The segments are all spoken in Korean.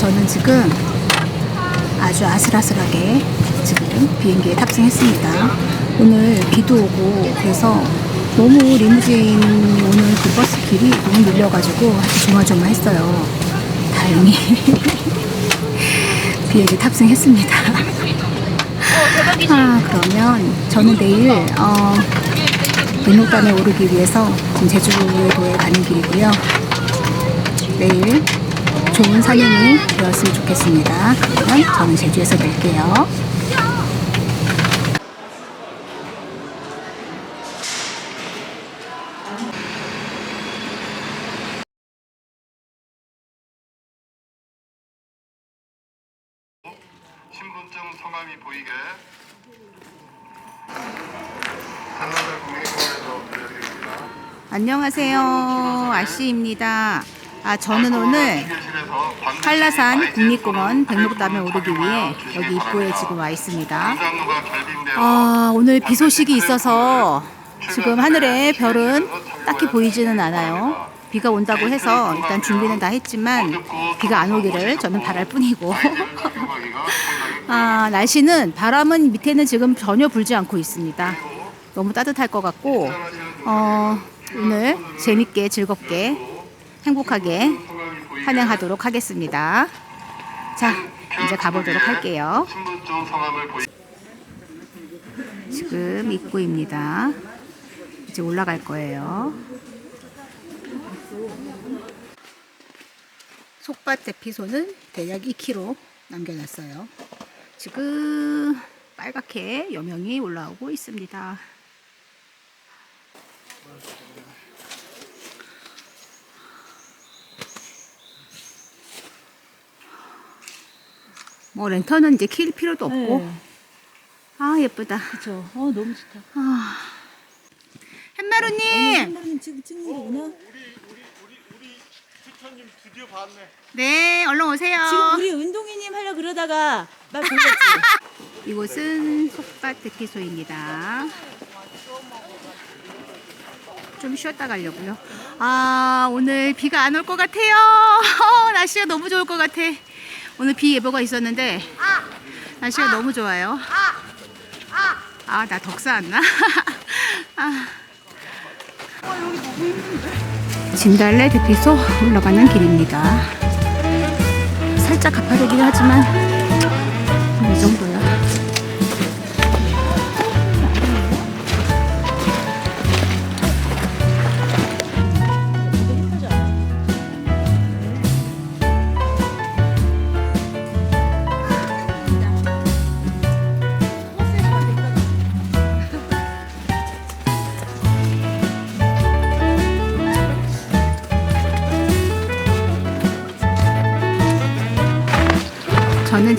저는 지금 아주 아슬아슬하게 지금 비행기에 탑승했습니다. 오늘 비도 오고 그래서 너무 리무진 오는 그 버스 길이 너무 밀려가지고 아주 조마조마했어요. 다행히 비행기 탑승했습니다. 아 그러면 저는 내일 어, 백록담에 오르기 위해서 제주도에 가는 길이고요. 내일 좋은 산행이 되었으면 좋겠습니다. 그러면 저는 제주에서 뵐게요. 신분증 성함이 보이게. 안녕하세요. 아씨입니다. 아, 저는 오늘 관객 한라산 국립공원 백록담에 오르기 위해 여기 입구에 지금 와 있습니다. 아, 오늘 비 소식이 있어서 지금 하늘에 별은 딱히 보이지는 않아요. 비가 온다고 해서 일단 준비는 다 했지만 비가 안 오기를 저는 바랄 뿐이고. 아, 날씨는 바람은 밑에는 지금 전혀 불지 않고 있습니다. 너무 따뜻할 것 같고, 어, 오늘 재밌게 즐겁게 행복하게 환영하도록 하겠습니다. 자, 이제 가보도록 할게요. 지금 입구입니다. 이제 올라갈 거예요. 속밭 대피소는 대략 2km 남겨놨어요. 지금 빨갛게 여명이 올라오고 있습니다. 뭐 랜턴은 이제 킬 필요도 없고 네. 아 예쁘다. 그쵸. 어, 너무 좋다. 아. 햇마루님, 한달님 지금 찍는 거구나. 네, 얼른 오세요. 지금 우리 운동이님 하려 그러다가 말 걸렸지. 이곳은 속밭 대피소입니다. 좀 쉬었다 가려고요. 아, 오늘 비가 안 올 것 같아요. 어, 날씨가 너무 좋을 것 같아. 오늘 비 예보가 있었는데 날씨가 너무 좋아요. 아, 나 덕사 왔나? 아. 진달래 대피소 올라가는 길입니다. 살짝 가파르긴 하지만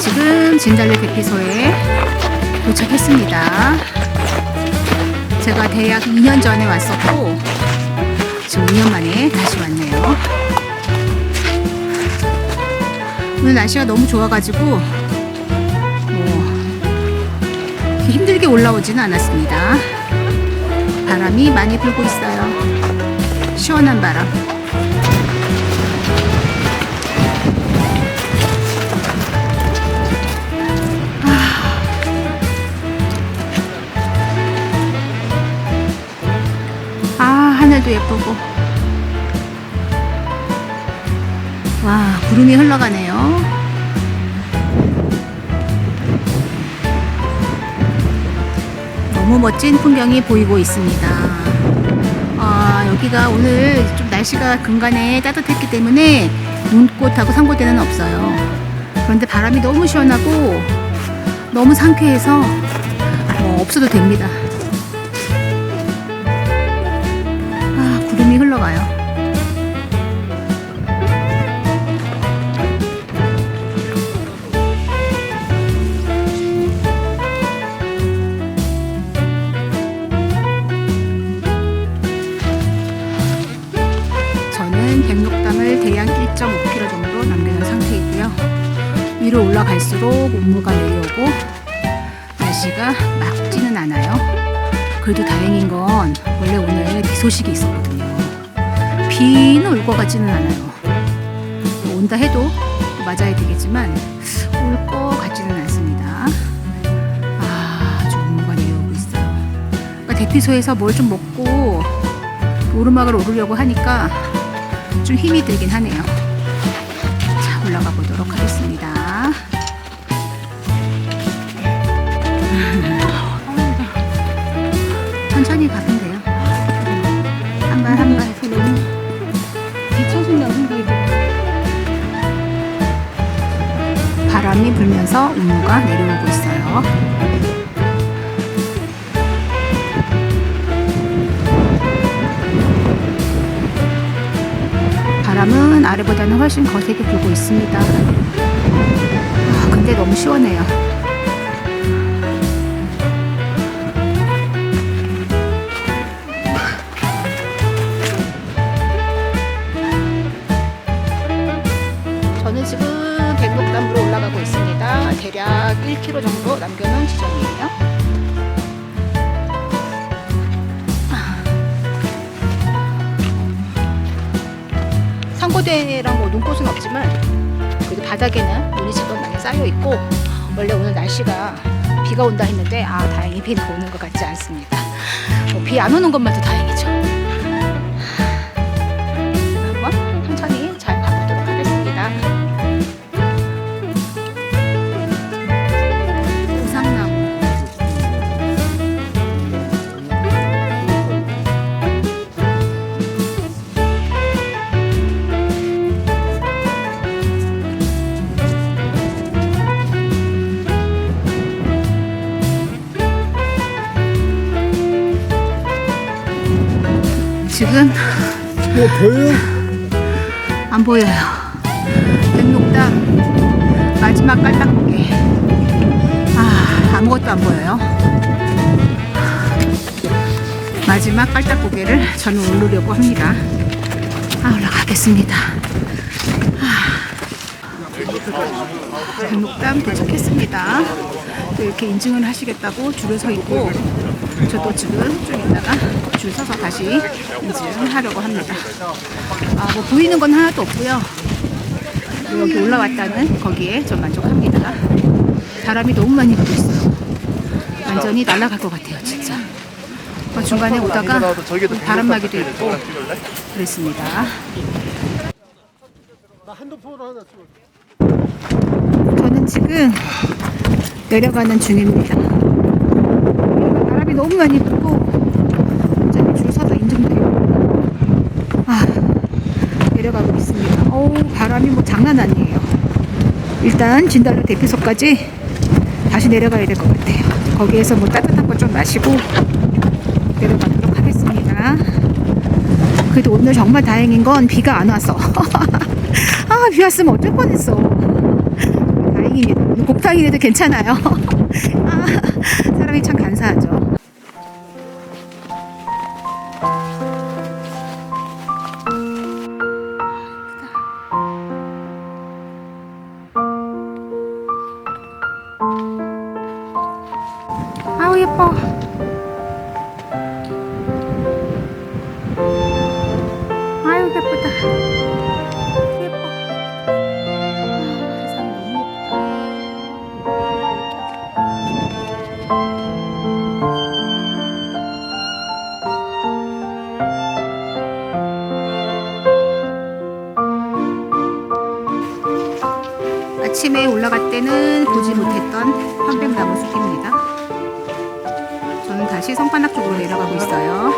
지금 진달래 대피소에 도착했습니다. 제가 대략 2년 전에 왔었고, 지금 2년 만에 다시 왔네요. 오늘 날씨가 너무 좋아가지고, 뭐, 힘들게 올라오지는 않았습니다. 바람이 많이 불고 있어요. 시원한 바람. 하늘도 예쁘고. 와, 구름이 흘러가네요. 너무 멋진 풍경이 보이고 있습니다. 아, 여기가 오늘 좀 날씨가 근간에 따뜻했기 때문에 눈꽃하고 상고대는 없어요. 그런데 바람이 너무 시원하고 너무 상쾌해서 뭐 없어도 됩니다. 위로 올라갈수록 온무가 내려오고 날씨가 맑지는 않아요. 그래도 다행인 건 원래 오늘 비 소식이 있었거든요. 비는 올 것 같지는 않아요. 온다 해도 또 맞아야 되겠지만 올 것 같지는 않습니다. 아, 아주 운무가 내려오고 있어요. 그러니까 대피소에서 뭘 좀 먹고 오르막을 오르려고 하니까 좀 힘이 들긴 하네요. 천천히 가면 돼요. 한 발 한 발 손으로 뒤쳐진다는 생각이. 바람이 불면서 운무가 내려오고 있어요. 바람은 아래보다는 훨씬 거세게 불고 있습니다. 아, 근데 너무 시원해요. 저는 지금 백록담으로 올라가고 있습니다. 대략 1km 정도 남겨놓은 지점이에요. 상고대랑 뭐 눈꽃은 없지만 그래도 바닥에는 눈이 지금 많이 쌓여 있고 원래 오늘 날씨가 비가 온다 했는데 아 다행히 비는 오는 것 같지 않습니다. 뭐 비안 오는 것만 도 다행이죠. 지금 뭐 보여요? 안 보여요. 백록담 마지막 깔딱고개. 아 아무것도 안 보여요. 마지막 깔딱고개를 저는 오르려고 합니다. 아 올라가겠습니다. 아, 백록담 도착했습니다. 또 이렇게 인증을 하시겠다고 줄을 서 있고 저도 지금 좀 있다가 줄 서서 다시 인증 하려고 합니다. 아, 뭐 보이는 건 하나도 없고요. 뭐 여기 올라왔다는 거기에 좀 만족합니다. 바람이 너무 많이 불고 있어요. 완전히 날아갈 것 같아요, 진짜. 어, 중간에 오다가 바람막이도 있고 그랬습니다. 저는 지금 내려가는 중입니다. 바람이 너무 많이 불고 완전히 줄 서서 인증돼요. 아, 내려가고 있습니다. 어우, 바람이 뭐 장난 아니에요. 일단 진달래 대피소까지 다시 내려가야 될 것 같아요. 거기에서 뭐 따뜻한 거 좀 마시고 내려가도록 하겠습니다. 그래도 오늘 정말 다행인 건 비가 안 와서. 아, 비 왔으면 어쩔 뻔했어. 다행입니다. 곱탕이라도 괜찮아요. 아, 사람이 참 간사하죠. 아우 다시 성판악 쪽으로 내려가고 있어요.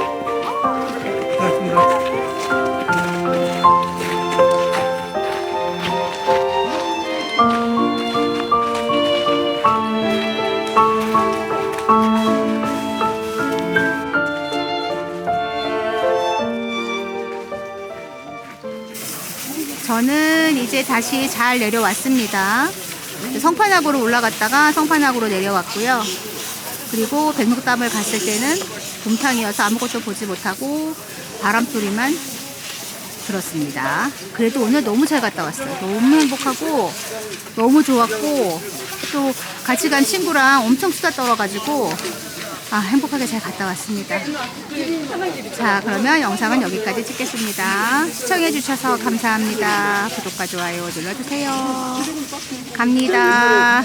저는 이제 다시 잘 내려왔습니다. 성판악으로 올라갔다가 성판악으로 내려왔고요. 그리고 백록담을 갔을 때는 봄탕이어서 아무것도 보지 못하고 바람소리만 들었습니다. 그래도 오늘 너무 잘 갔다 왔어요. 너무 행복하고 너무 좋았고 또 같이 간 친구랑 엄청 수다 떨어가지고 아, 행복하게 잘 갔다 왔습니다. 자, 그러면 영상은 여기까지 찍겠습니다. 시청해주셔서 감사합니다. 구독과 좋아요 눌러주세요. 갑니다.